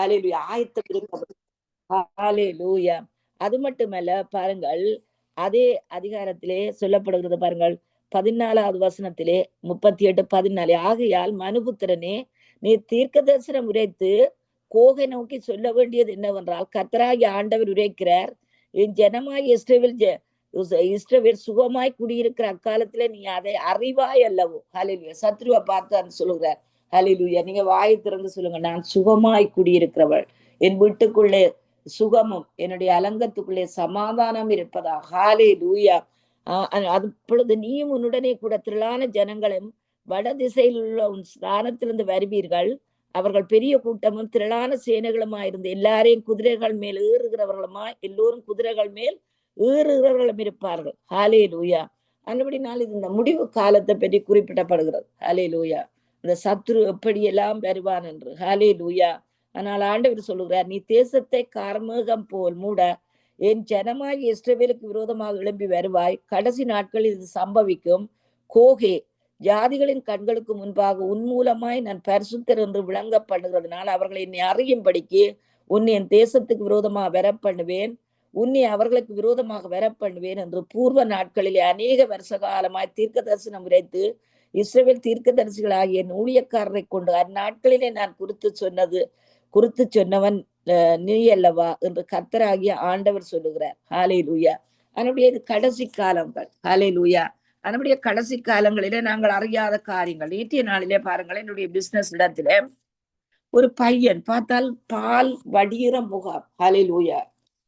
ஹalleluya. ஆயத்தம் இருக்கிறது ஹalleluya. அது மட்டுமல்ல பாருங்கள் அதே அதிகாரத்திலே சொல்லப்படுகிறது பாருங்கள் பதினாலாவது வசனத்திலே முப்பத்தி எட்டு பதினாலு. ஆகையால் மனுபுத்திரனே நீ தீர்க்க தரிசனம் உரைத்து கோகை நோக்கி சொல்ல வேண்டியது என்னவென்றால் கத்தராகி ஆண்டவர் உரைக்கிறார். என் ஜனமாய் இஸ்ரேவில் ஜ இஸ்ரவேல் சுகமாய் குடியிருக்கிற அக்காலத்துல நீ அதை அறிவாய் அல்லவோ? ஹalleluya. சத்ருவை பார்த்து அந்த சொல்லுகிறார். ஹலிலுயா நீங்க வாயை திறந்து சொல்லுங்க. நான் சுகமாய் குடியிருக்கிறவள். என் வீட்டுக்குள்ளே சுகமும் என்னுடைய அலங்கத்துக்குள்ளே சமாதானம் இருப்பதா? ஹாலே லூயா அது இப்பொழுது நீயும் உன்னுடனே கூட திரளான ஜனங்களும் வடதிசையில் உள்ள உன் ஸ்தானத்திலிருந்து வருவீர்கள். அவர்கள் பெரிய கூட்டமும் திரளான சேனைகளுமா இருந்து எல்லாரையும் குதிரைகள் மேல் ஏறுகிறவர்களுமா எல்லோரும் குதிரைகள் மேல் ஏறுகிறவர்களும் இருப்பார்கள். ஹாலே லூயா அந்தபடினால் இது இந்த முடிவு காலத்தை பற்றி குறிப்பிடப்படுகிறது. ஹாலே லூயா இந்த சத்ரு எப்படியெல்லாம் வருவான் என்று. ஹாலே லூயா ஆனால் ஆண்டவர் சொல்லுகிறார் நீ தேசத்தை கார்மேகம் போல் மூட என் ஜனமாகி இஸ்ரவேலுக்கு விரோதமாக எழும்பி வருவாய். கடைசி நாட்களில் இது சம்பவிக்கும். கோகே ஜாதிகளின் கண்களுக்கு முன்பாக உன் மூலமாய் நான் பரிசுத்தர் என்று விளங்கப்படுகிறதுனால் அவர்களை என்னை அறியும்படிக்கு உன்னை என் தேசத்துக்கு விரோதமாக வர பண்ணுவேன் உன்னை அவர்களுக்கு விரோதமாக வர பண்ணுவேன் என்று. பூர்வ நாட்களிலே அநேக வருஷ காலமாய் தீர்க்க தரிசனம் உரைத்து இஸ்ரேல் தீர்க்கதரிசிகளாகிய என் ஊழியக்காரரை கொண்டு அந்நாட்களிலே நான் குறித்து சொன்னது குறித்து சொன்னவன் நீ அல்லவா? என்று கர்த்தராகிய ஆண்டவர் சொல்லுகிறார். ஹாலே லூயா அதனுடைய இது கடைசி காலங்கள். ஹாலே லூயா அதனுடைய கடைசி காலங்களிலே நாங்கள் அறியாத காரியங்கள். நேற்றைய நாளிலே பாருங்கள் என்னுடைய பிசினஸ் இடத்துல ஒரு பையன் பார்த்தால் பால் வடிகிற முகாம். ஹாலே லூயா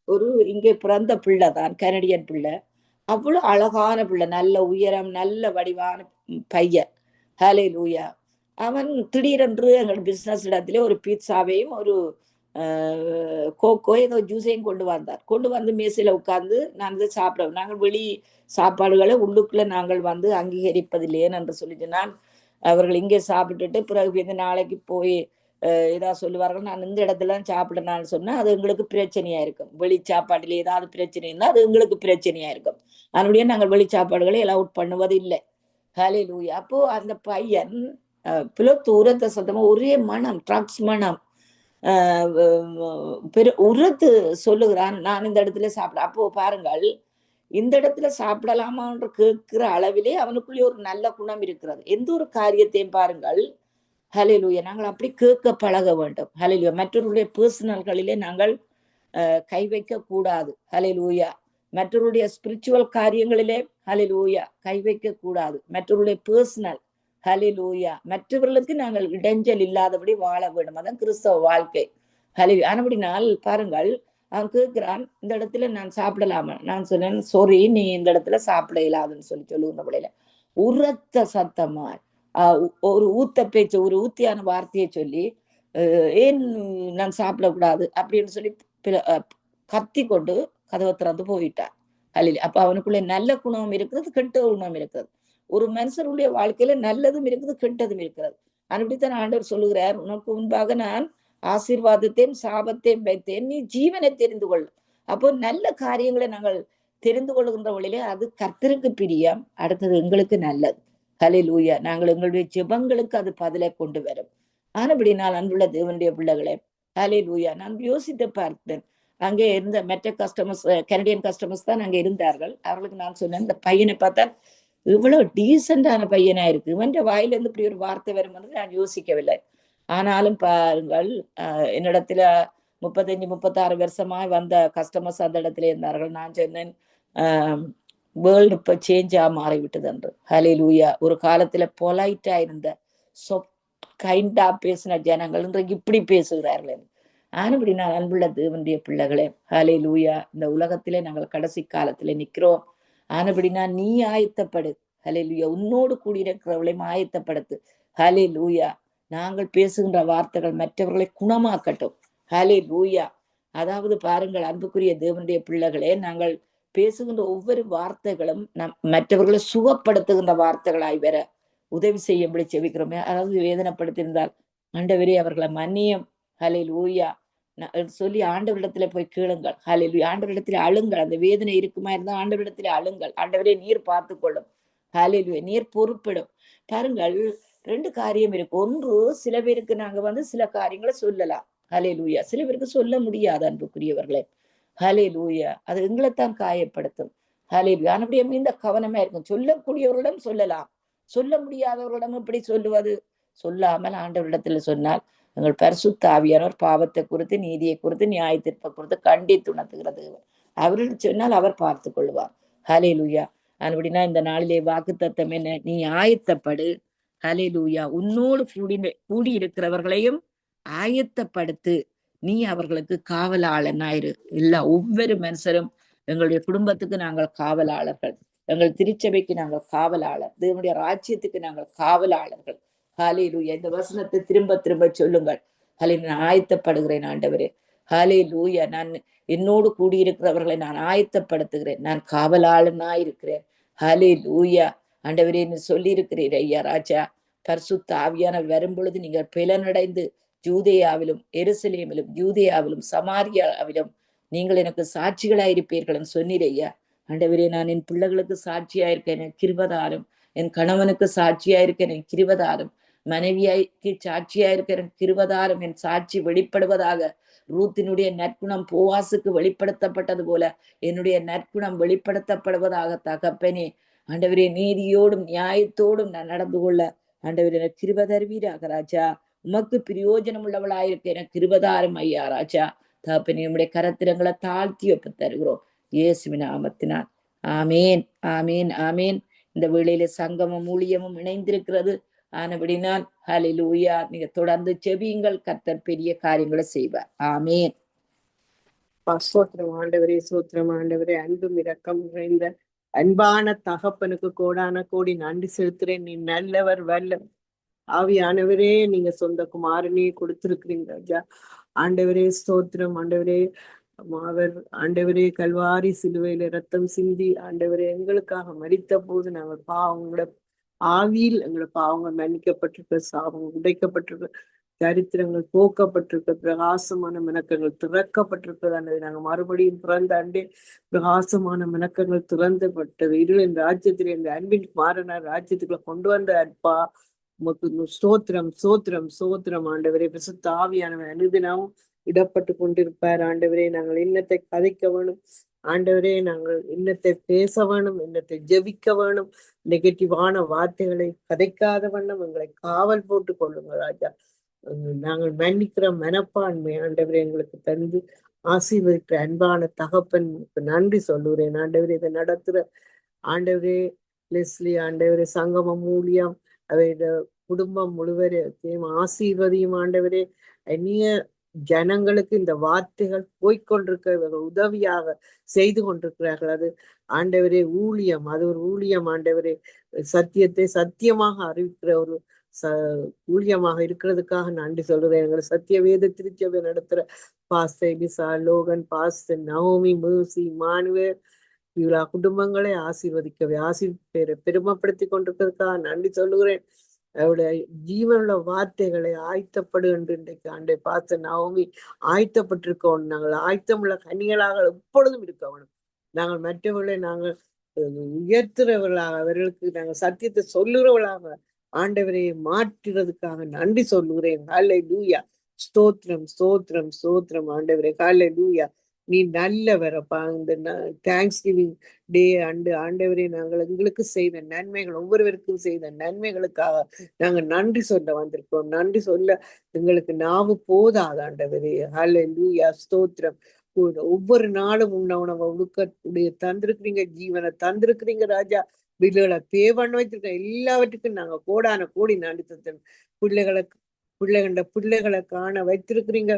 ஒரு இங்கே பிறந்த பிள்ளை தான் கனடியன் பிள்ளை. அவ்வளவு அழகான பிள்ளை. நல்ல உயரம் நல்ல வடிவான பையன். ஹலே லூயா அவன் திடீரென்று எங்கள் பிசினஸ் இடத்துல ஒரு பீட்சாவையும் ஒரு கோக்கோ கோகோ ஏதோ ஜூஸையும் கொண்டு வந்தார். கொண்டு வந்து மேசையில உட்கார்ந்து நாங்கள் சாப்பிடுவோம் நாங்கள் வெளி சாப்பாடுகளை உள்ளுக்குள்ள நாங்கள் வந்து அங்கீகரிப்பதில்லையே என்று சொல்லிட்டு நான் அவர்கள் இங்கே சாப்பிட்டுட்டு பிறகு இந்த நாளைக்கு போய் ஏதாவது சொல்லுவார்கள் நான் இந்த இடத்துல தான் சாப்பிடுறேன்னு சொன்னால் அது எங்களுக்கு பிரச்சனையா இருக்கும். வெளி சாப்பாட்டில் ஏதாவது பிரச்சனை இருந்தால் அது எங்களுக்கு பிரச்சனையா இருக்கும். அதனுடைய நாங்கள் வெளி சாப்பாடுகளை அலவுட் பண்ணுவது இல்லை ஹலே லூயா அப்போ அந்த பையன் பிளோ தூரத்தை சத்தமா ஒரே மனம் ட்ரக்ஸ் மனம். பெரு உரத்து சொல்லுகிறான் நான் இந்த இடத்துல சாப்பிட அப்போ பாருங்கள் இந்த இடத்துல சாப்பிடலாமான்னு கேட்கிற அளவிலே அவனுக்குள்ளே ஒரு நல்ல குணம் இருக்கிறது. எந்த ஒரு காரியத்தையும் பாருங்கள் ஹலிலுயா நாங்கள் அப்படி கேட்க பழக வேண்டும். ஹலிலுயா மற்றவர்களுடைய பர்சனல்களிலே நாங்கள் கை வைக்க கூடாது ஹலிலூயா மற்றவருடைய ஸ்பிரிச்சுவல் காரியங்களிலே ஹலிலூயா கை வைக்க கூடாது. மற்றவருடைய பர்சனல் ஹலிலூயா மற்றவர்களுக்கு நாங்கள் இடைஞ்சல் இல்லாதபடி வாழ வேண்டும். அதான் கிறிஸ்தவ வாழ்க்கை. ஹலி ஆனபடினால் பாருங்கள் அவன் கேட்கிறான் இந்த இடத்துல நான் சாப்பிடலாமா? நான் சொன்னேன் சாரி நீ இந்த இடத்துல சாப்பிட இயலாதுன்னு சொல்லி சொல்லுகிற பிள்ளைல உரத்த சத்தமா ஆஹ் ஒரு ஊத்த பேச்சு ஒரு ஊத்தியான வார்த்தையை சொல்லி ஏன் நான் சாப்பிடக்கூடாது? அப்படின்னு சொல்லி கத்தி கொண்டு கதவை திறந்து போயிட்டான் அல்ல அப்ப அவனுக்குள்ள நல்ல குணம் இருக்கிறது கெட்ட குணம் இருக்கிறது. ஒரு மனுஷனுடைய வாழ்க்கையில நல்லதும் இருக்குது கெட்டதும் இருக்கிறது. அப்படித்தான் ஆண்டவர் சொல்லுகிறார் உனக்கு முன்பாக நான் ஆசீர்வாதத்தையும் சாபத்தையும் வைத்தேன். நீ ஜீவனை தெரிந்து கொள். அப்போ நல்ல காரியங்களை நாங்கள் தெரிந்து கொள்கின்ற வழியிலே அது கர்த்தருக்கு பிரியம் அடுத்தது எங்களுக்கு நல்லது. ஹalleluya. நாங்கள் எங்களுடைய ஜெபங்களுக்கு அது பதிலை கொண்டு வரும். ஆனபடி நான் அன்புள்ள தேவனுடைய பிள்ளைகளே ஊயா நான் யோசித்து பார்த்தேன் அங்கே இருந்த மற்ற கஸ்டமர்ஸ் கனடியன் கஸ்டமர்ஸ் தான் அங்கே இருந்தார்கள். அவர்களுக்கு நான் சொன்னேன் இந்த பையனை பார்த்தா இவ்வளவு டீசெண்டான பையனா இருக்கு. இவன் வாயிலிருந்து இப்படி ஒரு வார்த்தை வரும் என்று நான் யோசிக்கவில்லை. ஆனாலும் பாருங்கள் என்னிடத்துல முப்பத்தஞ்சு முப்பத்தாறு வருஷமாய் வந்த கஸ்டமர்ஸ் அந்த இடத்துல இருந்தார்கள். நான் சொன்னேன் வேர்ல்டு இப்போ சேஞ்சா மாறிவிட்டது என்று. ஹலே லூயா ஒரு காலத்துல பொலைட்டா இருந்த சொ கைண்டா பேசின ஜனங்கள் இன்றைக்கு இப்படி பேசுகிறார்கள் என்று. ஆனபடி நான் அன்புள்ள தேவனுடைய பிள்ளைகளே ஹாலே லூயா இந்த உலகத்திலே நாங்கள் கடைசி காலத்திலே நிக்கிறோம் ஆனபடினா நீ ஆயத்தப்படு. ஹலே லூயா உன்னோடு கூடியிருக்கிறவளையும் ஆயத்தப்படுத்து. ஹலே லூயா நாங்கள் பேசுகின்ற வார்த்தைகள் மற்றவர்களை குணமாக்கட்டும். ஹலே லூயா அதாவது பாருங்கள் அன்புக்குரிய தேவனுடைய பிள்ளைகளே நாங்கள் பேசுகின்ற ஒவ்வொரு வார்த்தைகளும் நம் மற்றவர்களை சுகப்படுத்துகின்ற வார்த்தைகளாய் வர உதவி செய்யும்படி செவிக்கிறோமே அதாவது வேதனைப்படுத்தியிருந்தால் ஆண்டவரே அவர்களை மன்னியம். ஹலே லூயா சொல்லி ஆண்டவரிடத்துல போய் கேளுங்கள். ஹலில் ஆண்டவரிடத்துல அழுங்கள். அந்த வேதனை இருக்குமா இருந்தால் ஆண்டவரிடத்துல அழுங்கள். ஆண்டவரே நீர் பார்த்து கொள்ளும் ஹலே நீர் பொறுப்பிடும். பாருங்கள் ரெண்டு காரியம் இருக்கு. ஒன்று சில பேருக்கு நாங்க வந்து சில காரியங்களை சொல்லலாம். ஹலே லூயா சில பேருக்கு சொல்ல முடியாது அன்புக்குரியவர்களே. ஹலே லூயா அது எங்களைத்தான் காயப்படுத்தும். ஹலே லூயா அப்படியே இந்த கவனமா இருக்கும். சொல்லக்கூடியவர்களிடம் சொல்லலாம். சொல்ல முடியாதவர்களிடம் எப்படி சொல்லுவது? சொல்லாமல் ஆண்டவரிடத்துல சொன்னால் எங்கள் பரிசுத்தாவியானவர் பாவத்தை குறித்து நீதியை குறித்து நியாயத்திற்பை குறித்து கண்டித்து உணர்த்துகிறது அவர்கள் சொன்னால் அவர் பார்த்து கொள்வார். ஹலே லூயா அப்படின்னா இந்த நாளிலே வாக்கு தத்தம் என்ன? நீ ஆயத்தப்படு. ஹலே லூயா உன்னோடு கூடி கூடி இருக்கிறவர்களையும் ஆயத்தப்படுத்து. நீ அவர்களுக்கு காவலாளனாயிரு. இல்ல ஒவ்வொரு மனுஷரும் எங்களுடைய குடும்பத்துக்கு நாங்கள் காவலாளர்கள். எங்கள் திருச்சபைக்கு நாங்கள் காவலாளர். தேவனுடைய ராஜ்யத்துக்கு நாங்கள் காவலாளர்கள். ஹாலே லூயா இந்த வசனத்தை திரும்ப திரும்ப சொல்லுங்கள். ஹலே நான் ஆயத்தப்படுகிறேன் ஆண்டவரே. ஹாலே லூயா நான் என்னோடு கூடியிருக்கிறவர்களை நான் ஆயத்தப்படுத்துகிறேன். நான் காவலாளனாயிருக்கிறேன் ஹலே லூயா ஆண்டவரே சொல்லி இருக்கிறீர் ஐயா ராஜா. பரிசுத்த ஆவியான வரும் பொழுது நீங்கள் பிளனடைந்து ஜூதேயாவிலும் எருசலேமிலும் ஜூதேயாவிலும் சமாரியாவிலும் நீங்கள் எனக்கு சாட்சிகளாயிருப்பீர்கள் சொன்னீர் ஐயா. ஆண்டவரே நான் என் பிள்ளைகளுக்கு சாட்சியா இருக்கேன் கிருபதாரும் என் கணவனுக்கு சாட்சியா இருக்கேன் கிருபதாரும் மனைவியாய்க்கு சாட்சியா இருக்கிற கிருவதாரம் என் சாட்சி வெளிப்படுவதாக ரூத்தினுடைய நற்குணம் போவாசுக்கு வெளிப்படுத்தப்பட்டது போல என்னுடைய நற்குணம் வெளிப்படுத்தப்படுவதாக தகப்பனே. ஆண்டவரே நீதியோடும் நியாயத்தோடும் நான் நடந்து கொள்ள ஆண்டவர் எனக்கு கிருப தருவீராக ராஜா. உமக்கு பிரயோஜனம் உள்ளவளாயிருக்க எனக்கு கிருபதாரம் ஐயா ராஜா. தகப்பனே உடைய கரத்திரங்களை தாழ்த்தி ஒப்பு தருகிறோம். இயேசுவின் ஆமத்தினான் ஆமேன் ஆமேன் ஆமேன். இந்த வேளையில சங்கமும் ஊழியமும் இணைந்திருக்கிறது. ஆனபடினால் ஹலிலூயா நீங்க தொடர்ந்து செவியுங்கள் கர்த்தர் பெரிய காரியங்களை செய்வார். ஆமேன். சோத்திரம் ஆண்டவரே சோத்திரம் ஆண்டவரே அன்பும் இரக்கம் நிறைந்த அன்பான தகப்பனுக்கு கோடான கோடி நன்றி செலுத்துறேன் நீ நல்லவர் வல்ல ஆவியானவரே நீங்க சொந்த குமாரனே கொடுத்திருக்கிறீங்க ராஜா. ஆண்டவரே ஸ்தோத்திரம் ஆண்டவரே அவர் ஆண்டவரே கல்வாரி சிலுவையில ரத்தம் சிந்தி ஆண்டவரே எங்களுக்காக மறித்த போது நாங்கள் பாவங்களோட ஆவியில் எங்களை பாவங்கள் மன்னிக்கப்பட்டிருக்க சாபம் உடைக்கப்பட்டிருக்க சரித்திரங்கள் போக்கப்பட்டிருக்க பிரகாசமான மினக்கங்கள் திறக்கப்பட்டிருக்கிறது நாங்கள் மறுபடியும் பிறந்த அண்டே பிரகாசமான மினக்கங்கள் திறந்தப்பட்டது. இருளின் ராஜ்யத்தில் இந்த அன்பின் மாறனார் ராஜ்யத்துக்குள்ள கொண்டு வந்த அற்பா. உமக்கு ஸ்தோத்திரம் சோத்திரம் சோத்திரம் ஆண்டவரே பிரசுத்த ஆவியானவர் அனுதினமும் இடப்பட்டு கொண்டிருப்பார். ஆண்டவரே நாங்கள் இன்னத்தை கதைக்க வேணும். ஆண்டவரே நாங்கள் இன்னத்தை பேச வேணும் இன்னத்தை ஜெபிக்க வேணும் நெகட்டிவான வார்த்தைகளை கதைக்காத வண்ணம் எங்களை காவல் போட்டு கொள்ளுங்க ராஜா. நாங்கள் மன்னிக்கிற மனப்பான்மை ஆண்டவரே எங்களுக்கு தந்து ஆசீர்வதிக்கிற அன்பான தகப்பன் நன்றி சொல்லுகிறேன். ஆண்டவரே இதை நடத்துற ஆண்டவரே லெஸ்லி ஆண்டவரே சங்கமம் மூலியம் அவையோட குடும்பம் முழுவதையும் ஆசீர்வதியும் ஆண்டவரே. அந்நிய ஜனங்களுக்கு இந்த வார்த்தைகள் போய்கொண்டிருக்க உதவியாக செய்து கொண்டிருக்கிறார்கள். அது ஆண்டவரே ஊழியம் அது ஒரு ஊழியம் ஆண்டவரே. சத்தியத்தை சத்தியமாக அறிவிக்கிற ஒரு ச ஊழியமாக இருக்கிறதுக்காக நன்றி சொல்றேன். எங்களை சத்திய வேத திருச்சபை நடத்துற pastor Pisa Logan pastor Naomi மூசி மானுவேர் இவ்வளோ குடும்பங்களை ஆசீர்வதிக்கவே ஆசீர் பெருமைப்படுத்தி கொண்டிருக்கிறதுக்காக நன்றி சொல்லுகிறேன். அவருடைய ஜீவனுள்ள வார்த்தைகளை ஆயத்தப்படு என்று இன்றைக்கு ஆண்டை பார்த்த நவமி ஆயத்தப்பட்டிருக்கோம். நாங்கள் ஆயத்தமுள்ள கனிகளாக எப்பொழுதும் இருக்கவனும் நாங்கள் மற்றவர்களை நாங்கள் உயர்த்துறவர்களாக அவர்களுக்கு நாங்கள் சத்தியத்தை சொல்லுறவர்களாக ஆண்டவரை மாற்றுறதுக்காக நன்றி சொல்லுகிறேன். காலை லூயா ஸ்தோத்திரம் ஸ்தோத்திரம் ஸ்தோத்திரம் ஆண்டவரே. காலை லூயா நீ நல்லவரப்பா இந்த தேங்க்ஸ் கிவிங் டே அண்டு ஆண்டவரே நாங்கள் எங்களுக்கு செய்த நன்மைகள் ஒவ்வொருவருக்கும் செய்த நன்மைகளுக்காக நாங்கள் நன்றி சொல்ல வந்திருக்கோம் நன்றி சொல்ல எங்களுக்கு நாவு போதாது ஆண்டவரே. ஹல்ல லூயா ஸ்தோத்திரம் ஒவ்வொரு நாளும் உன்ன உணவை உடுக்கக்கூடிய தந்திருக்கிறீங்க ஜீவனை தந்திருக்கிறீங்க ராஜா. பிள்ளைகளை பே பண்ண வச்சிருக்க எல்லாவற்றுக்கும் நாங்க கோடான கோடி நன்றி தந்தோம் பிள்ளைகளை பிள்ளைகண்ட பிள்ளைகளை காண வைத்திருக்கிறீங்க.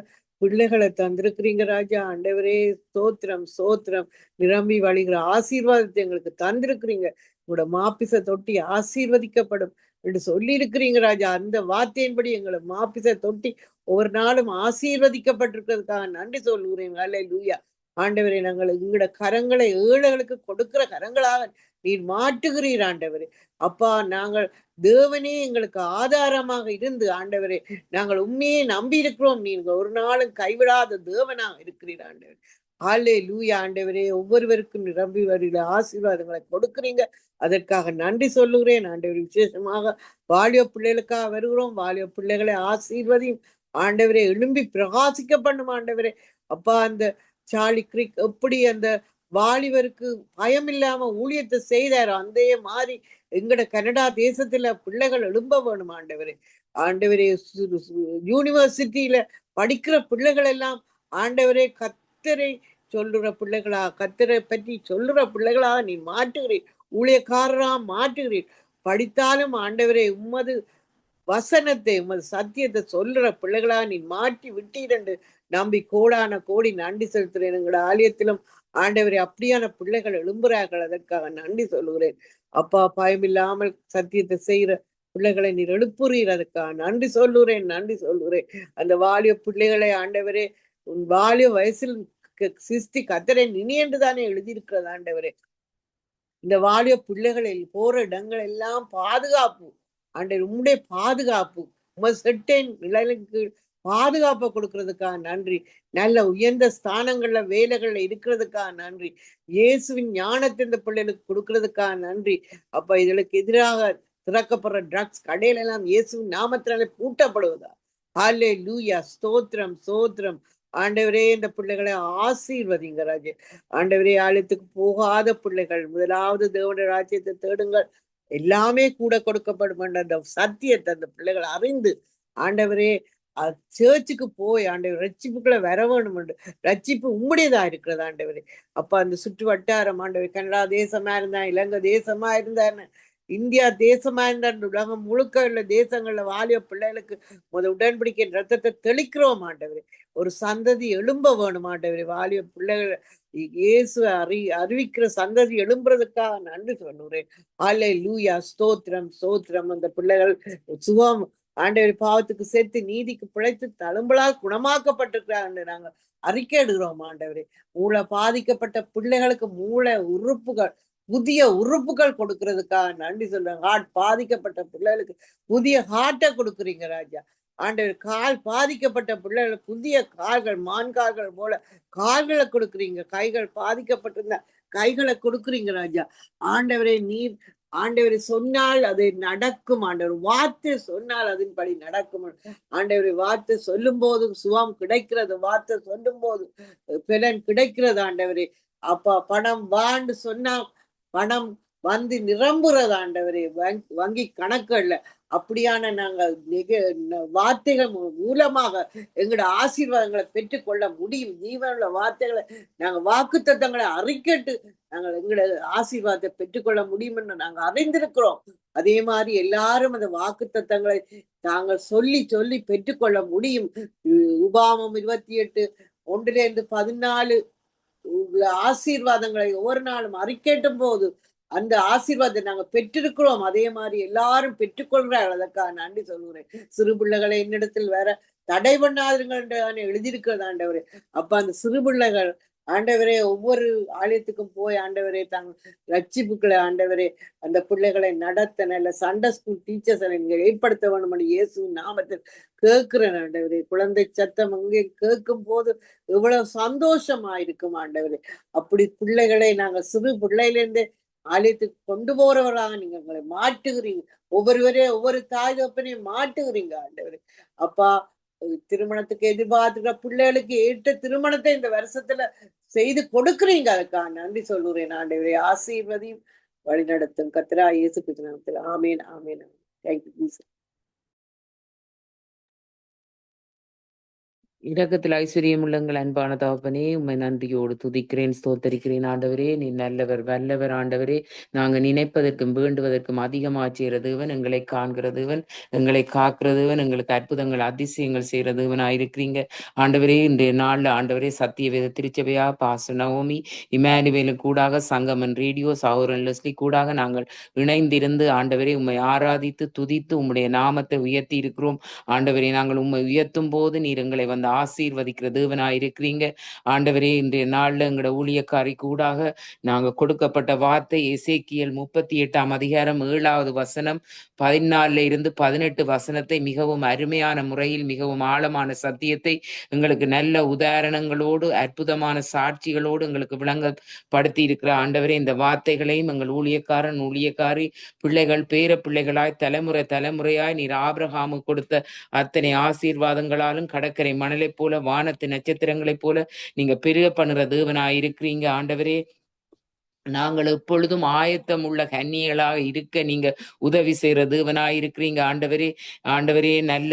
பிள்ளைகளை தந்திருக்கிறீங்க ராஜா. ஆண்டவரே சோத்திரம் சோத்திரம் நிரம்பி வழிகிற ஆசீர்வாதத்தை எங்களுக்கு தந்திருக்கிறீங்க. உங்களோட மாப்பிச தொட்டி ஆசீர்வதிக்கப்படும் என்று சொல்லி இருக்கிறீங்க ராஜா. அந்த வார்த்தையின்படி எங்களை மாப்பிச தொட்டி ஒவ்வொரு நாளும் ஆசீர்வதிக்கப்பட்டிருக்கிறதுக்காக நன்றி சொல்லுகிறேன் அல்ல லூயா ஆண்டவரே நாங்கள் எங்களோட கரங்களை ஏழைகளுக்கு கொடுக்கிற கரங்களாக நீர் மாட்டுகிறீர் ஆண்டவரே. அப்பா நாங்கள் தேவனே எங்களுக்கு ஆதாரமாக இருந்து ஆண்டவரே நாங்கள் உண்மையே நம்பி இருக்கிறோம் நீங்க ஒரு நாளும் கைவிடாத தேவனாக இருக்கிறீர் ஆண்டவர். ஆலே லூயா ஆண்டவரே ஒவ்வொருவருக்கும் நிரம்பி வருகிற ஆசீர்வாதங்களை கொடுக்குறீங்க. அதற்காக நன்றி சொல்லுகிறேன். ஆண்டவர் விசேஷமாக வாலிய பிள்ளைகளுக்காக வருகிறோம். வாலிய பிள்ளைகளை ஆசீர்வதியும் ஆண்டவரே எழும்பி பிரகாசிக்க பண்ணும் ஆண்டவரே. அப்பா அந்த சார்லி கிரிக் எப்படி அந்த வாலிபருக்கு பயம் இல்லாம ஊழியத்தை செய்தாரோ? அதே மாதிரி எங்கட கனடா தேசத்துல பிள்ளைகள் எழும்ப வேணும் ஆண்டவரே. ஆண்டவரே யூனிவர்சிட்டியில படிக்கிற பிள்ளைகள் எல்லாம் ஆண்டவரே கத்தரை சொல்லுற பிள்ளைகளா கத்தரை பற்றி சொல்லுற பிள்ளைகளா நீ மாற்றுகிறீர். ஊழியக்காரரா மாற்றுகிறீர். படித்தாலும் ஆண்டவரே உம்மது வசனத்தை உமது சத்தியத்தை சொல்ற பிள்ளைகளா நீ மாற்றி விட்டீரண்டு. நம்பி கோடான கோடி நன்றி செலுத்துறேன் எங்களோட ஆலயத்திலும் ஆண்டவரை அப்படியான பிள்ளைகள் எழும்புறார்கள். அதற்காக நன்றி சொல்லுகிறேன். அப்பா பயமில்லாமல் சத்தியத்தை செய்கிற பிள்ளைகளை நீர் எழுப்புறீர். அதுக்காக நன்றி சொல்லுகிறேன் நன்றி சொல்லுகிறேன். அந்த வாலிய பிள்ளைகளை ஆண்டவரே உன் வாலிய வயசில் க- சிஸ்தி கத்தரை நினை என்று தானே எழுதியிருக்கிறது ஆண்டவரே. இந்த வாலிய பிள்ளைகளில் போற இடங்கள் எல்லாம் பாதுகாப்பு. ஆண்டவர் உம்முடைய பாதுகாப்பு உம செட்டேன் நிழலுக்கு பாதுகாப்பை கொடுக்கறதுக்காக நன்றி. நல்ல உயர்ந்த ஸ்தானங்கள்ல வேலைகள்ல இருக்கிறதுக்காக நன்றி. இயேசுவின் ஞானத்தை இந்த பிள்ளைகளுக்கு கொடுக்கறதுக்காக நன்றி. அப்ப இதுகளுக்கு எதிராக திறக்கப்படுற ட்ரக்ஸ் கடையில எல்லாம் இயேசுவின் நாமத்தினாலே பூட்டப்படுவதா? ஹாலே லூயா ஸ்தோத்திரம். சோத்திரம் ஆண்டவரே இந்த பிள்ளைகளை ஆசீர்வதிங்க ராஜே. ஆண்டவரே ஆலயத்துக்கு போகாத பிள்ளைகள் முதலாவது தேவனுடைய ராஜ்யத்தை தேடுங்கள். எல்லாமே கூட கொடுக்கப்படும் என்ற அந்த சத்தியத்தை அந்த பிள்ளைகள் அறிந்து ஆண்டவரே சேர்ச்சுக்கு போய் ஆண்டவர் ரட்சிப்புக்குள்ள வர வேணும் என்று ரட்சிப்பு உம்முடையதா இருக்கிறது ஆண்டவரே. அப்ப அந்த சுற்று வட்டாரம் ஆண்டவர் கனடா தேசமா இருந்தா இலங்கை தேசமா இருந்தான்னு இந்தியா தேசமா இருந்தா உலகம் முழுக்க உள்ள தேசங்கள்ல வாலிய பிள்ளைகளுக்கு முத உடன்படிக்கை ரத்தத்தை தெளிக்கிறோம் ஆண்டவரே. ஒரு சந்ததி எழும்ப வேணும் ஆண்டவரே வாலிய பிள்ளைகள் இயேசு அறி அறிவிக்கிற சந்ததி எழும்புறதுக்காக நன்றி சொல்லுறேன் ஆலை லூயா ஸ்தோத்திரம் ஸ்தோத்திரம். அந்த பிள்ளைகள் சுகம் ஆண்டவர் பாவத்துக்கு சேர்த்து நீதிக்கு பிழைத்து தழும்பலால் குணமாக்கப்பட்டிருக்கிறாங்க நாங்க அறிக்கை எடுக்கிறோம் ஆண்டவரே. மூளை பாதிக்கப்பட்ட பிள்ளைகளுக்கு மூளை உறுப்புகள் புதிய உறுப்புகள் கொடுக்கறதுக்காக நன்றி சொல்றேன் ஹார்ட் பாதிக்கப்பட்ட பிள்ளைகளுக்கு புதிய ஹார்ட்டை கொடுக்குறீங்க ராஜா. ஆண்டவர் கால் பாதிக்கப்பட்ட பிள்ளைகள் புதிய கால்கள் மான் கால்கள் போல கால்களை கொடுக்குறீங்க. கைகள் பாதிக்கப்பட்டிருந்தா கைகளை கொடுக்குறீங்க ராஜா. ஆண்டவரே நீர் ஆண்டவரை சொன்னால் அது நடக்கும். ஆண்டவர் வார்த்தை சொன்னால் அதன்படி நடக்கும். ஆண்டவரை வார்த்தை சொல்லும் போதும் சுகம் கிடைக்கிறது. வார்த்தை சொல்லும் போது பலன் கிடைக்கிறது ஆண்டவரே. அப்பா பணம் வான்னு சொன்னா பணம் வந்து நிரம்புறது ஆண்டவரே. வங்கி வங்கி கணக்குகள்ல அப்படியான நாங்க நிக- வார்த்தைகள் மூ- மூலமாக எங்களோட ஆசீர்வாதங்களை பெற்றுக்கொள்ள முடியும். ஜீவனுள்ள வார்த்தைகளை நாங்க வாக்குத்தத்தங்களை அறிக்கட்டு நாங்கள் எங்களோட ஆசீர்வாதத்தை பெற்றுக்கொள்ள முடியும் என்று நாங்க அறிந்திருக்கிறோம். அதே மாதிரி எல்லாரும் அந்த வாக்குத்தத்தங்களை தாங்கள் சொல்லி சொல்லி பெற்றுக்கொள்ள முடியும். உபாமம் இருபத்தி எட்டு ஒன்றிலிருந்து பதினாலு ஆசீர்வாதங்களை ஒவ்வொரு நாளும் அறிக்கட்டும் போது அந்த ஆசீர்வாதத்தை நாங்க பெற்றிருக்கிறோம். அதே மாதிரி எல்லாரும் பெற்றுக்கொள்கிறார்கள். அதற்காக நன்றி சொல்கிறேன் சிறு பிள்ளைகளை என்னிடத்தில் வேற தடை பண்ணாதுங்கள் என்று எழுதியிருக்கிறது ஆண்டவரே. அப்ப அந்த சிறு பிள்ளைகள் ஆண்டவரே ஒவ்வொரு ஆலயத்துக்கும் போய் ஆண்டவரே தாங்க ரட்சிப்புக்களை ஆண்டவரே அந்த பிள்ளைகளை நடத்த நல்ல சண்டை ஸ்கூல் டீச்சர்ஸை நீங்க ஏற்படுத்த வேண்டும் இயேசு நாமத்தில் கேட்கிறேன் ஆண்டவரே. குழந்தை சத்தம் அங்கே கேட்கும் போது எவ்வளவு சந்தோஷமா இருக்கும் ஆண்டவரே. அப்படி பிள்ளைகளை நாங்க சிறு பிள்ளையிலேருந்தே ஆலயத்துக்கு கொண்டு போறவராக நீங்க உங்களை மாட்டுகிறீங்க ஒவ்வொருவரே ஒவ்வொரு தாய் தப்பனையும் மாட்டுகிறீங்க ஆண்டவர். அப்பா திருமணத்துக்கு எதிர்பார்த்துக்கிற பிள்ளைகளுக்கு ஏற்ற திருமணத்தை இந்த வருஷத்துல செய்து கொடுக்குறீங்க. அதுக்காக நன்றி சொல்லுறேன் ஆண்டவரே. ஆசீர்வதியும் வழிநடத்தும். கத்திரா இயேசு கிறிஸ்து ஆமேன் ஆமேன் தேங்க்யூ இரக்கத்தில் ஐஸ்வர்யம் உள்ளங்கள் அன்பான தகப்பனே உண்மை நன்றியோடு துதிக்கிறேன் ஸ்தோத்தரிக்கிறேன். ஆண்டவரே நீ நல்லவர் வல்லவர் ஆண்டவரே. நாங்க நினைப்பதற்கும் வேண்டுவதற்கும் அதிகமாக செய்கிற எங்களை காண்கிறதுவன் எங்களை காக்கிறதுவன் எங்களுக்கு அற்புதங்கள் அதிசயங்கள் செய்கிறதுவன் ஆயிருக்கிறீங்க ஆண்டவரே இன்றைய நாள்ல ஆண்டவரே சத்தியவேத திருச்சபையா பாச நவோமி இமானுவேலு கூடாக சங்கமன் ரேடியோ சௌரன் லெஸ்லி கூடாக நாங்கள் இணைந்திருந்து ஆண்டவரே உம்மை ஆராதித்து துதித்து உம்முடைய நாமத்தை உயர்த்தி இருக்கிறோம். ஆண்டவரே நாங்கள் உம்மை உயர்த்தும் போது நீர் எங்களை வந்து ஆசீர்வதிக்கிற தேவனா இருக்கிறீங்க. ஆண்டவரே இன்றைய நாள்ல எங்களோட ஊழியக்காரி கூடாக நாங்க கொடுக்கப்பட்ட வார்த்தை இசைக்கியல் முப்பத்தி எட்டாம் அதிகாரம் ஏழாவது வசனம் பதினாலுல இருந்து பதினெட்டு வசனத்தை மிகவும் அருமையான முறையில் மிகவும் ஆழமான சத்தியத்தை எங்களுக்கு நல்ல உதாரணங்களோடு அற்புதமான சாட்சிகளோடு எங்களுக்கு விளங்கப்படுத்தி இருக்கிற ஆண்டவரே இந்த வார்த்தைகளையும் எங்கள் ஊழியக்காரன் ஊழியக்காரி பிள்ளைகள் பேர பிள்ளைகளாய் தலைமுறை தலைமுறையாய் நீர் ஆபிரகாமு கொடுத்த அத்தனை ஆசீர்வாதங்களாலும் கடற்கரை மணலைப் போல வானத்து நட்சத்திரங்களைப் போல நீங்க பெருக பண்ணுற தேவனா இருக்கிறீங்க. ஆண்டவரே நாங்கள் எப்பொழுதும் ஆயத்தம் உள்ள கன்னிகளாக இருக்க நீங்க உதவி செய்யற தேவனாய் இருக்கிறீங்க. ஆண்டவரே ஆண்டவரே நல்ல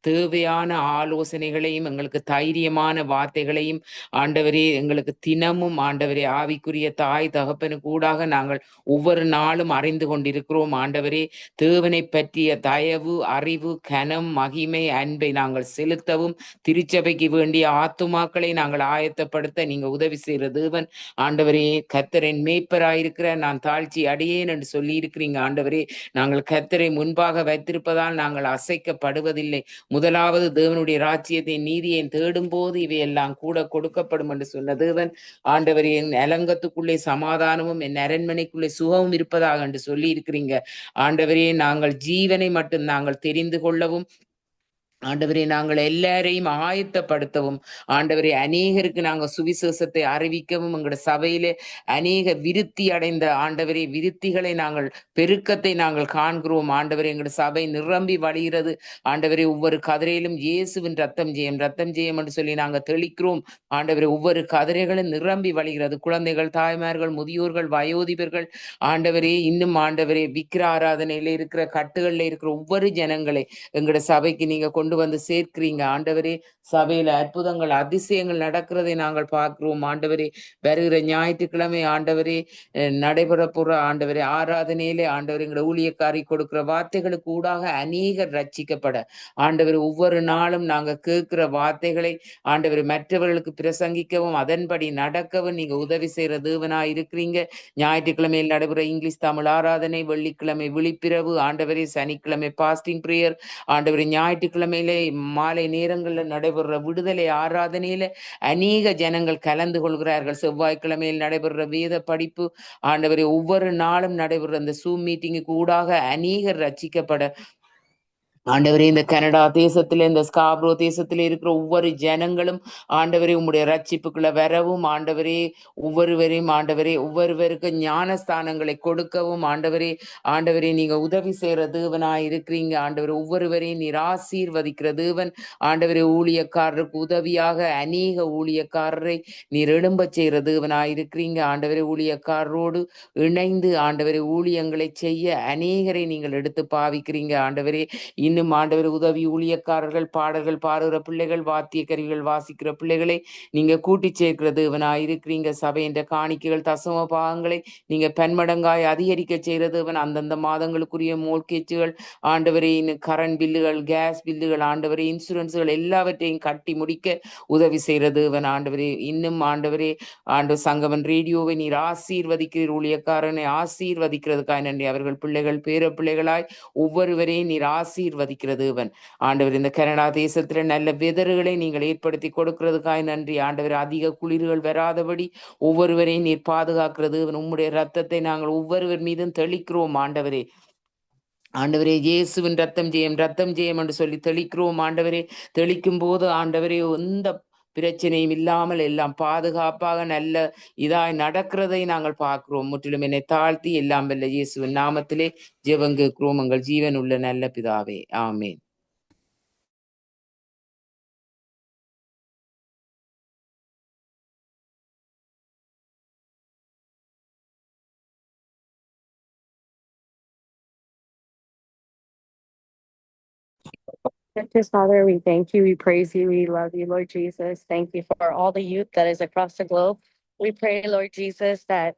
தேவையான ஆலோசனைகளையும் எங்களுக்கு தைரியமான வார்த்தைகளையும் ஆண்டவரே எங்களுக்கு தினமும் ஆண்டவரே ஆவிக்குரிய தாய் தகப்பனு கூடாக நாங்கள் ஒவ்வொரு நாளும் அறிந்து கொண்டிருக்கிறோம். ஆண்டவரே தேவனை பற்றிய தயவு அறிவு கனம் மகிமை அன்பை நாங்கள் செலுத்தவும் திருச்சபைக்கு வேண்டிய ஆத்துமாக்களை நாங்கள் ஆயத்தப்படுத்த நீங்க உதவி செய்கிற தேவன். ஆண்டவரே கத்தரின் மேய்ப்பராயிருக்கிற நான் தாழ்ச்சி அடியேன் என்று சொல்லி இருக்கிறீங்க ஆண்டவரே நாங்கள் கத்தரை முன்பாக வைத்திருப்பதால் நாங்கள் அசைக்கப்படுவதில்லை. முதலாவது தேவனுடைய ராஜ்யத்தை நீதியை தேடும் போது இவையெல்லாம் கூட கொடுக்கப்படும் என்று சொன்ன தேவன். ஆண்டவர் என் அலங்கத்துக்குள்ளே சமாதானமும் என் அரண்மனைக்குள்ளே சுகமும் இருப்பதாக என்று சொல்லி இருக்கிறீங்க ஆண்டவரே நாங்கள் ஜீவனை மட்டும் நாங்கள் தெரிந்து கொள்ளவும் ஆண்டவரை நாங்கள் எல்லாரையும் ஆயத்தப்படுத்தவும் ஆண்டவரை அநேகருக்கு நாங்கள் சுவிசேஷத்தை அறிவிக்கவும் எங்களோட சபையிலே அநேக விருத்தி அடைந்த ஆண்டவரை விருத்திகளை நாங்கள் பெருக்கத்தை நாங்கள் காண்கிறோம். ஆண்டவரை எங்களோட சபை நிரம்பி வழிகிறது. ஆண்டவரை ஒவ்வொரு கதிரையிலும் இயேசுவின் ரத்தம் ஜெயம் ரத்தம் ஜெயம் என்று சொல்லி நாங்கள் தெளிக்கிறோம். ஆண்டவரை ஒவ்வொரு கதிரைகளும் நிரம்பி வழிகிறது. குழந்தைகள் தாய்மார்கள் முதியோர்கள் வயோதிபர்கள் ஆண்டவரே இன்னும் ஆண்டவரே விக்கிர ஆராதனையில இருக்கிற கட்டுகளில் இருக்கிற ஒவ்வொரு ஜனங்களை எங்களோட சபைக்கு நீங்க கொண்டு வந்து சேர்க்கிறீங்க. ஆண்டவரே சபையில அற்புதங்கள் அதிசயங்கள் நடக்கிறதை நாங்கள் பார்க்கிறோம். ஆண்டவரே வருகிற ஞாயிற்றுக்கிழமை ஆண்டவரே நடைபெற போற ஆண்டவரே ஆராதனையிலே ஆண்டவர் எங்களோட ஊழியக்காரி கொடுக்கிற வார்த்தைகளுக்கு ஊடாக அநேகர் ரட்சிக்கப்பட. ஆண்டவர் ஒவ்வொரு நாளும் நாங்க கேட்கிற வார்த்தைகளை ஆண்டவர் மற்றவர்களுக்கு பிரசங்கிக்கவும் அதன்படி நடக்கவும் நீங்க உதவி செய்யற தேவனா இருக்கிறீங்க. ஞாயிற்றுக்கிழமையில் நடைபெற இங்கிலீஷ் தமிழ் ஆராதனை வெள்ளிக்கிழமை விழிப்பிரவு ஆண்டவரே சனிக்கிழமை பாஸ்டிங் பிரேயர் ஞாயிற்றுக்கிழமை ஞாயிற்றுக்கிழமையிலே மாலை நேரங்களில் நடைபெற விடுதலை ஆராதனையில அநேக ஜனங்கள் கலந்து கொள்கிறார்கள். செவ்வாய்க்கிழமையில் நடைபெறுற வேத படிப்பு ஆண்டவரை ஒவ்வொரு நாளும் நடைபெறுற அந்த சூம் மீட்டிங்குக்கு கூடாக அநேகர் ரட்சிக்கப்பட ஆண்டவரே இந்த கனடா தேசத்துல இந்த ஸ்காப்ரோ தேசத்துல இருக்கிற ஒவ்வொரு ஜனங்களும் ஆண்டவரே உம்முடைய ரட்சிப்புக்குள்ள வரவும் ஆண்டவரே ஒவ்வொருவரையும் ஆண்டவரே ஒவ்வொருவருக்கு ஞானஸ்தானங்களை கொடுக்கவும் ஆண்டவரே ஆண்டவரே நீங்க உதவி செய்யற தேவனாய் இருக்கிறீங்க. ஆண்டவரே ஒவ்வொருவரையும் நீர் ஆசீர்வதிக்கிற தேவன். ஆண்டவரே ஊழியக்காரருக்கு உதவியாக அநேக ஊழியக்காரரை நீர் எழும்ப செய்யற தேவனாய் இருக்கிறீங்க. ஆண்டவரே ஊழியக்காரரோடு இணைந்து ஆண்டவரே ஊழியங்களை செய்ய அநேகரை நீங்கள் எடுத்து பாவிக்கிறீங்க. ஆண்டவரே இந்த இன்னும் ஆண்டவர் உதவி ஊழியக்காரர்கள் பாடல்கள் பாடுகிற பிள்ளைகள் வாத்திய கருவிகள் வாசிக்கிற பிள்ளைகளை நீங்க கூட்டி சேர்க்கிறது தேவனாய் இருக்கிறீங்க. சபை என்ற காணிக்கைகள் தசம பாகங்களை நீங்க பன்மடங்காய் அதிகரிக்க செய்கிறது இவன் அந்தந்த மாதங்களுக்குரிய மோட்கேஜுகள் ஆண்டவரே கரண்ட் பில்லுகள் கேஸ் பில்லுகள் ஆண்டவரை இன்சூரன்ஸ்கள் எல்லாவற்றையும் கட்டி முடிக்க உதவி செய்கிறது இவன் ஆண்டவரே இன்னும் ஆண்டவரே ஆண்டு சங்கமன் ரேடியோவை நீர் ஆசீர்வதிக்கிறீர். ஊழியக்காரனை ஆசீர்வதிக்கிறதுக்காக நன்றி. அவர்கள் பிள்ளைகள் பேர பிள்ளைகளாய் ஒவ்வொருவரையும் நீர் ஆசீர்வதிக்கிற தேவன் ஆண்டவர் இந்த கனடா தேசத்துல நல்ல வெதர்களை நீங்கள் ஏற்படுத்தி கொடுக்கிறதுக்காய் நன்றி. ஆண்டவர் அதிக குளிர்கள் வராதபடி ஒவ்வொருவரையும் நீர் பாதுகாக்கிற தேவன் உம்முடைய ரத்தத்தை நாங்கள் ஒவ்வொருவர் மீதும் தெளிக்கிறோம். ஆண்டவரே ஆண்டவரே இயேசுவின் ரத்தம் ஜெயம் ரத்தம் ஜெயம் என்று சொல்லி தெளிக்கிறோம். ஆண்டவரே தெளிக்கும் போது ஆண்டவரே எந்த பிரச்சனையும் இல்லாமல் எல்லாம் பாதுகாப்பாக நல்ல இதாய் நடக்கிறதை நாங்கள் பார்க்கிறோம். முற்றிலும் என்னை தாழ்த்தி எல்லாம் வல்ல இயேசுவின் நாமத்திலே ஜெபங்கேற்கிறோம் குரோமங்கள் ஜீவன் உள்ள நல்ல பிதாவே. ஆமேன். Gracious Father, we thank you, we praise you, we love you, Lord Jesus. Thank you for all the youth that is across the globe. We pray, Lord Jesus, that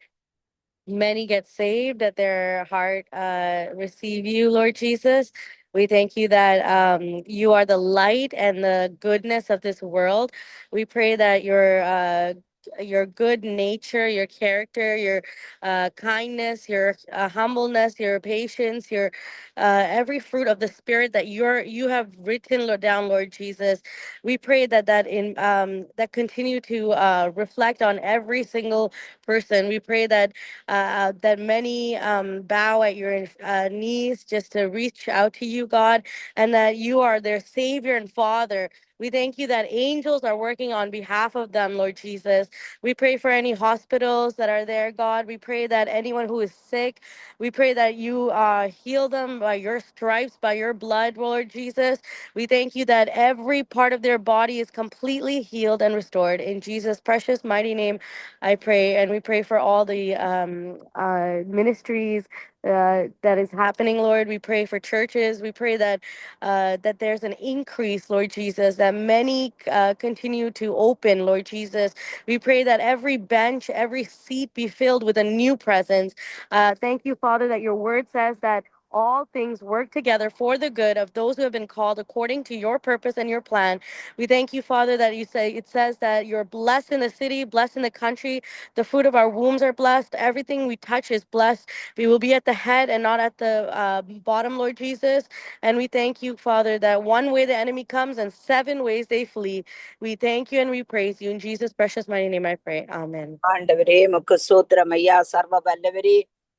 many get saved, that their heart uh receive you, Lord Jesus. We thank you that um you are the light and the goodness of this world. We pray that your uh your good nature, your character, your uh, kindness, your uh, humbleness, your patience, your uh, every fruit of the spirit that you're you have written down, Lord Jesus. We pray that that in um, that continue to uh, reflect on every single person. We pray that uh, that many um, bow at your uh, knees just to reach out to you, God, and that you are their Savior and Father. We thank you that angels are working on behalf of them, Lord Jesus. We pray for any hospitals that are there, God. We pray that anyone who is sick, we pray that you uh, heal them by your stripes, by your blood, Lord Jesus. We thank you that every part of their body is completely healed and restored. In Jesus' precious, mighty name, I pray. And we pray for all the um, uh, ministries uh, that is happening, Lord. We pray for churches. We pray that uh, that there's an increase, Lord Jesus, that many uh, continue to open, Lord Jesus. We pray that every bench, every seat be filled with a new presence. Uh, thank you, Father, that your word says that all things work together for the good of those who have been called according to your purpose and your plan. We thank you, Father, that you say it says that you're blessed in the city, blessed in the country. The fruit of our wombs are blessed. Everything we touch is blessed. We will be at the head and not at the uh, bottom, Lord Jesus. And we thank you, Father, that one way the enemy comes and seven ways they flee. We thank you and we praise you. In Jesus' precious mighty name I pray. Amen.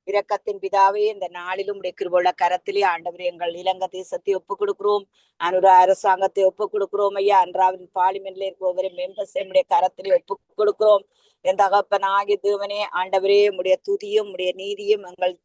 இரக்கத்தின் பிதாவே இந்த நாளிலும் உடைய கரத்திலே ஆண்டவரே எங்கள் இலங்கை தேசத்தை ஒப்புக் கொடுக்கிறோம். அனுர அரசாங்கத்தை ஒப்புக் கொடுக்கிறோம். ஐயா அன்றாவின் பார்லிமெண்ட்ல இருக்கிற ஒவ்வொரு மெம்பர்ஸ் நம்முடைய கரத்திலே ஒப்புக் கொடுக்கிறோம். என் தகப்பனாகி தேவனே ஆண்டவரே உடைய துதியும் உடைய நீதியும் எங்கள்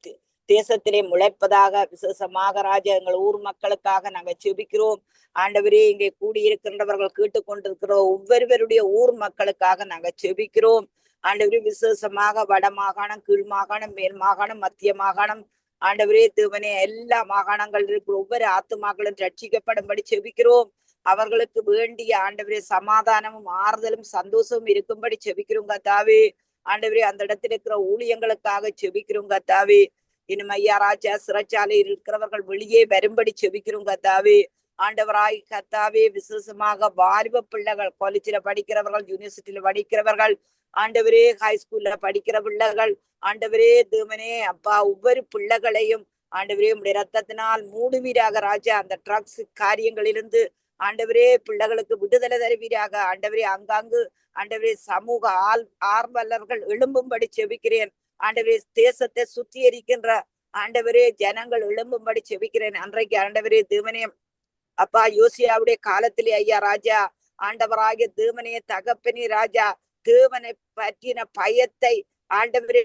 தேசத்திலே முளைப்பதாக விசேஷமாக ராஜா எங்கள் ஊர் மக்களுக்காக நாங்க செபிக்கிறோம் ஆண்டவரே இங்கே கூடியிருக்கின்றவர்கள் கேட்டுக்கொண்டிருக்கிற ஒவ்வொருவருடைய ஊர் மக்களுக்காக நாங்க செபிக்கிறோம் ஆண்டவரே விசேஷமாக வட மாகாணம் கீழ் மாகாணம் மேல் மாகாணம் மத்திய மாகாணம். ஆண்டவரே தேவனே எல்லா மாகாணங்கள் இருக்கிற ஒவ்வொரு ஆத்துமாக்களும் ரட்சிக்கப்படும்படி செபிக்கிறோம். அவர்களுக்கு வேண்டிய ஆண்டவரே சமாதானமும் ஆறுதலும் சந்தோஷமும் இருக்கும்படி செபிக்கிறோம் கத்தாவே. ஆண்டவரே அந்த இடத்துல இருக்கிற ஊழியங்களுக்காக செபிக்கிறோம் கத்தாவே. இன்னும் ஐயா ராஜா சிறைச்சாலையில் இருக்கிறவர்கள் வெளியே வரும்படி செபிக்கிறோம் கத்தாவே. ஆண்டவராய் கத்தாவே விசேஷமாக வாலிப பிள்ளைகள் காலேஜில படிக்கிறவர்கள் யூனிவர்சிட்டியில படிக்கிறவர்கள் ஆண்டவரே ஹைஸ்கூல்ல படிக்கிற பிள்ளைகள் ஆண்டவரே தேவனே அப்பா ஒவ்வொரு பிள்ளைகளையும் ஆண்டவரே உடைய ரத்தத்தினால் மூடுவீராக ராஜா. அந்த ட்ரக்ஸ் காரியங்களிலிருந்து ஆண்டவரே பிள்ளைகளுக்கு விடுதலை தருவீராக. ஆண்டவரே அங்காங்கு ஆண்டவரே சமூக ஆள் ஆர்வலர்கள் எழும்பும்படி செபிக்கிறேன். ஆண்டவரே தேசத்தை சுத்திகரிக்கின்ற ஆண்டவரே ஜனங்கள் எழும்பும்படி செபிக்கிறேன். அன்றைக்கு ஆண்டவரே தேவனே அப்பா யோசியாவுடைய காலத்திலே ஐயா ராஜா ஆண்டவராகிய தேவனே தகப்பனே ராஜா தேவனை பற்றின பயத்தை ஆண்டவரே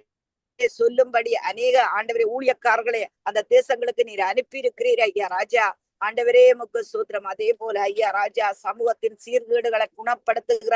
சொல்லும்படி அநேக ஆண்டவரே ஊழியக்காரர்களே அந்த தேசங்களுக்கு நீர் அனுப்பி இருக்கிறீர் ஐயா ராஜா. ஆண்டவரே முக்கு சூத்திரம். அதே போல ஐயா ராஜா சமூகத்தின் சீர்கேடுகளை குணப்படுத்துகிற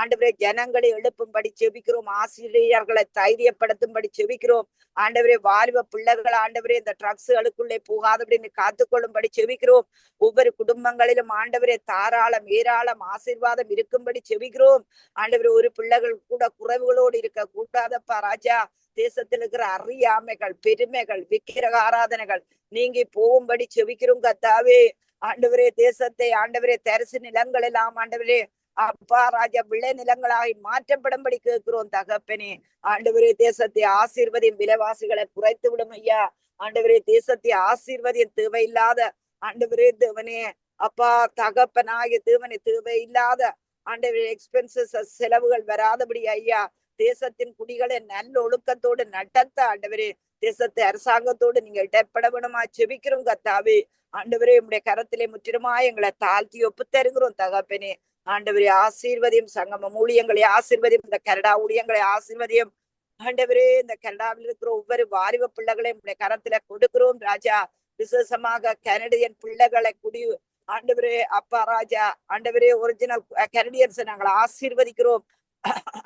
ஆண்டவரே ஜனங்களை எழுப்பும்படி செபிக்கிறோம். ஆசிரியர்களை தைரியப்படுத்தும்படி செபிக்கிறோம். ஆண்டவரே வாலிப பிள்ளைகள் ஆண்டவரே இந்த ட்ரக்ஸுகளுக்குள்ளே போகாதபடி நீ காத்துக்கொள்ளும்படி செபிக்கிறோம். ஒவ்வொரு குடும்பங்களிலும் ஆண்டவரே தாராளம் ஏராளம் ஆசீர்வாதம் இருக்கும்படி செபிக்கிறோம். ஆண்டவரே ஒரு பிள்ளைகள் கூட குறைவுகளோடு இருக்க கூடாதப்பா ராஜா. தேசத்தில் இருக்கிற அறியாமைகள் பெருமைகள் விக்கிரக ஆராதனைகள் நீங்கி போகும்படி செவிக்கிறோம் கத்தாவே. ஆண்டவரே தேசத்தை ஆண்டவரே தரிசு நிலங்கள் எல்லாம் ஆண்டவரே அப்பா ராஜா விளை நிலங்களாய் மாற்றப்படும்படி கேட்கிறோம் தகப்பனே. ஆண்டவரே தேசத்தை ஆசீர்வதியும் விலைவாசிகளை குறைத்து விடும் ஐயா. ஆண்டவரே தேசத்தை ஆசீர்வதியும் தேவையில்லாத ஆண்டவரே தேவனே. அப்பா தகப்பனாகிய தேவனே தேவையில்லாத ஆண்டவரே எக்ஸ்பென்சஸ் செலவுகள் வராதபடி ஐயா. தேசத்தின் குடிகளை நல்ல ஒழுக்கத்தோடு நடத்த ஆண்டவரே தேசத்தை அரசாங்கத்தோடு நீங்க இடப்பட வேணுமா செபிக்கிறோம் கத்தாவே. ஆண்டவரே உடைய கரத்திலே முற்றிலுமா எங்களை தாழ்த்தி ஒப்பு தருகிறோம் தகப்பனே. ஆண்டவரே ஆசீர்வதியும் சங்கமம். ஊழியங்களை ஆசீர்வதியும் இந்த கனடா ஊழியங்களை ஆசீர்வதியும். ஆண்டவரே இந்த கனடாவில் இருக்கிற ஒவ்வொரு வாலிப பிள்ளைகளையும் உடைய கரத்துல கொடுக்கிறோம் ராஜா. விசேஷமாக கனடியன் பிள்ளைகளை குடி ஆண்டவரே அப்பா ராஜா. ஆண்டவரே ஒரிஜினல் கனடியன்ஸ் நாங்கள் ஆசீர்வதிக்கிறோம்.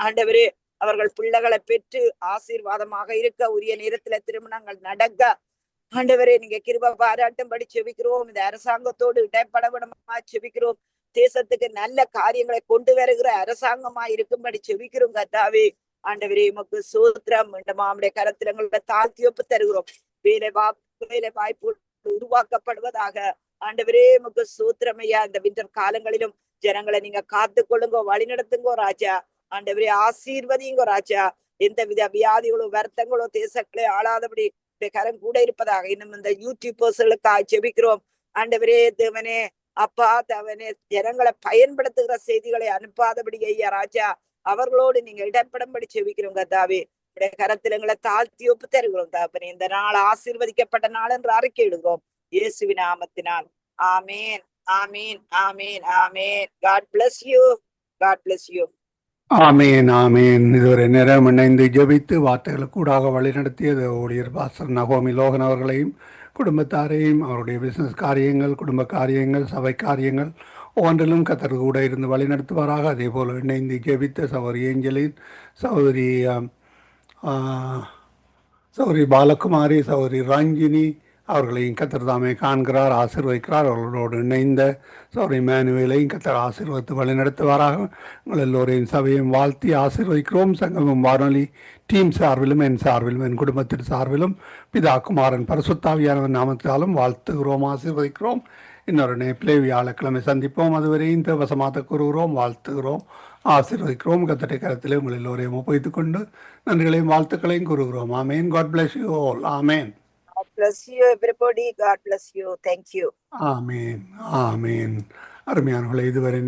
ஆண்டவரே அவர்கள் பிள்ளைகளை பெற்று ஆசீர்வாதமாக இருக்க உரிய நேரத்துல திருமணங்கள் நடக்க. ஆண்டவரே நீங்க கிருப பாராட்டும்படி செபிக்கிறோம். இந்த அரசாங்கத்தோடு இடைப்பட விடமா செபிக்கிறோம். தேசத்துக்கு நல்ல காரியங்களை கொண்டு வருகிற அரசாங்கமா இருக்கும்படி செவிக்கிறோம் கத்தாவே ஆண்டவரே உமக்கு சூத்திரம் மாமுடைய மீண்டுமாவுடைய கரத்திலங்களோட தாழ்த்தி ஒப்பு தருகிறோம். வேலை வாய்ப்பு வேலை வாய்ப்பு உருவாக்கப்படுவதாக. ஆண்டவரே உமக்கு சூத்திரமையா இந்த விண்டர் காலங்களிலும் ஜனங்களை நீங்க காத்து கொள்ளுங்கோ வழி நடத்துங்கோ ராஜா. ஆண்டவரே ஆசீர்வதிங்க ராஜா. எந்த வித வியாதிகளோ வருத்தங்களோ தேசங்களே ஆளாதபடி கரம் கூட இருப்பதாக இன்னும் இந்த யூடியூபர்ஸ்களுக்காக ஜெபிக்கிறோம் ஆண்டவரே தேவனே அப்பா தேவனே ஜனங்களை பயன்படுத்துகிற செய்திகளை அனுப்பாதபடி ஐயா ராஜா அவர்களோடு நீங்க இடப்படம்படி செவிக்கிறோம் கத்தாவே உடைய கரத்தில் எங்களை தாழ்த்தி ஒப்பு தருகிறோம் தாப்பனே இந்த நாள் ஆசீர்வதிக்கப்பட்ட நாள் என்று அறிக்கை இடுகிறோம். இயேசுவின் நாமத்தினால். ஆமேன் ஆமீன் ஆமீன் ஆமேன். God bless you God bless you ஆமேன் ஆமேன். இதுவரை நேரம் இணைந்து ஜபித்து வார்த்தைகளுக்கு கூடாக வழிநடத்தியது ஊழியர் பாஸ்டர் நகோமி லோகன் அவர்களையும் குடும்பத்தாரையும் அவருடைய பிசினஸ் காரியங்கள் குடும்ப காரியங்கள் சபை காரியங்கள் ஒவ்வொன்றிலும் கத்தர் கூட இருந்து வழி நடத்துவாராக. அதே போல் இணைந்து ஜெபித்த சௌரி ஏஞ்சலின் சௌரி சௌரி பாலகுமாரி சௌரி ரஞ்சினி அவர்களையும் கத்தர் தாமே காண்கிறார் ஆசீர்வதிக்கிறார். அவர்களோடு இணைந்த சௌரி மேனுவேலையும் கத்தர் ஆசீர்வதித்து வழிநடத்துவாராக. உங்கள் எல்லோரையும் சபையும் வாழ்த்தி ஆசீர்வதிக்கிறோம். சங்கமம் வானொலி டீம் சார்பிலும் என் சார்பிலும் என் குடும்பத்தின் சார்பிலும் பிதா குமாரன் பரசுத்தாவியானவர் நாமத்தாலும் வாழ்த்துகிறோம் ஆசீர்வதிக்கிறோம். இன்னொரு நேப்பிலே வியாழக்கிழமை சந்திப்போம். அதுவரையும் தேவசமாக கூறுகிறோம். வாழ்த்துகிறோம் ஆசீர்வதிக்கிறோம். கத்தட்டை கரத்திலே உங்கள் எல்லோரையும் ஒப்புவித்துக் கொண்டு நன்றிகளையும் வாழ்த்துக்களையும் கூறுகிறோம். ஆமேன். God bless you all amen. Bless you everybody God bless you thank you ஆமீன் ஆமீன் அருமையானவர்களை இதுவரை